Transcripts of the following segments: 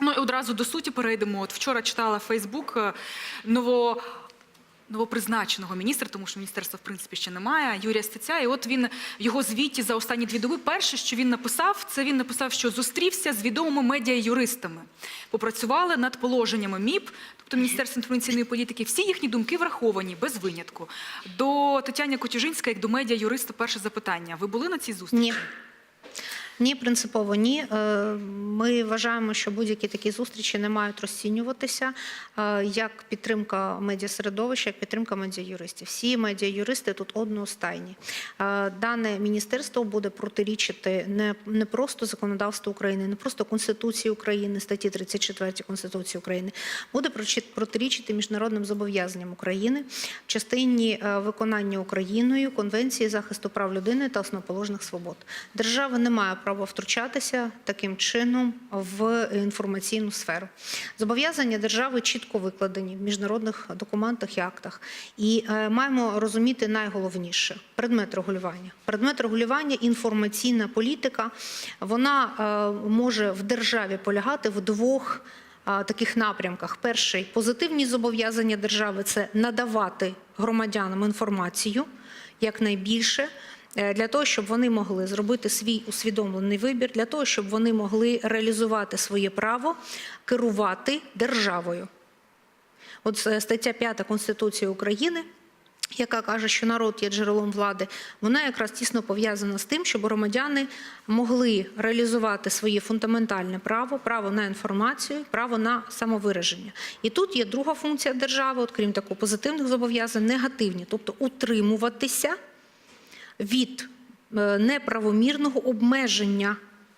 Ну і одразу до суті перейдемо. От вчора читала Фейсбук е, ново. Новопризначеного міністра, тому що міністерства в принципі ще немає. Юрія Стеця. І от він в його звіті за останні дві доби. Перше, що він написав, це він написав, що зустрівся з відомими медіа-юристами, попрацювали над положеннями МІП, тобто Міністерства інформаційної політики. Всі їхні думки враховані без винятку. До Тетяни Котюжинська, як до медіа-юриста, перше запитання. Ви були на цій зустрічі? Ні. Ні, принципово ні. Е, Ми вважаємо, що будь-які такі зустрічі не мають розцінюватися е, як підтримка медіасередовища, як підтримка медіаюристів. Всі медіаюристи тут одностайні. Е, Дане міністерство буде протирічити не, просто законодавству України, не просто Конституції України, статті 34 Конституції України, буде протирічити міжнародним зобов'язанням України в частині виконання Україною Конвенції захисту прав людини та основоположних свобод. Держава не має права втручатися таким чином в інформаційну сферу. Зобов'язання держави чітко викладені в міжнародних документах і актах. І е, маємо розуміти найголовніше предмет регулювання. Предмет регулювання інформаційна політика. Вона е, може в державі полягати в двох таких напрямках. Перший позитивні зобов'язання держави це надавати громадянам інформацію якнайбільше. Е, Для того щоб вони могли зробити свій усвідомлений вибір, для того щоб вони могли реалізувати своє право керувати державою. От е, стаття 5 Конституції України, яка каже, що народ є джерелом влади, вона якраз тісно пов'язана з тим, щоб громадяни могли реалізувати своє фундаментальне право, право на інформацію, право на самовираження. І тут є друга функція держави, от крім такого позитивних зобов'язань, негативні, тобто утримуватися від е, неправомірного обмеження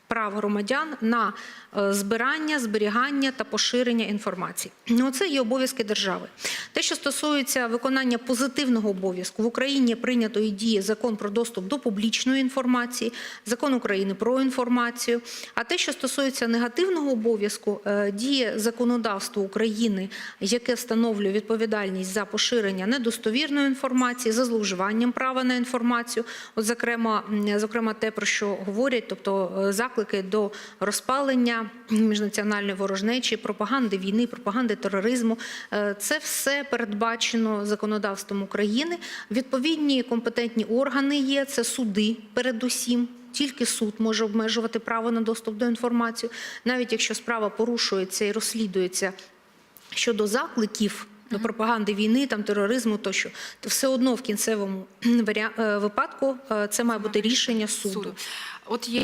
прав громадян на е, збирання, зберігання та поширення інформації. Ну, це є обов'язки держави. Те, що стосується виконання позитивного обов'язку, в Україні прийнято і діє закон про доступ до публічної інформації, закон України про інформацію. А те, що стосується негативного обов'язку, е, діє законодавство України, яке встановлює відповідальність за поширення недостовірної інформації, за зловживанням права на інформацію. От, зокрема, зокрема, те, про що говорять, тобто е, заклики до розпалення міжнаціональної ворожнечі, пропаганди війни, пропаганди тероризму. Е, Це все передбачено законодавством України. Відповідні компетентні органи є, це суди передусім. Тільки суд може обмежувати право на доступ до інформації, навіть якщо справа порушується і розслідується щодо закликів до пропаганди війни, там тероризму тощо, то все одно в кінцевому е, випадку е, це має бути рішення суду. От є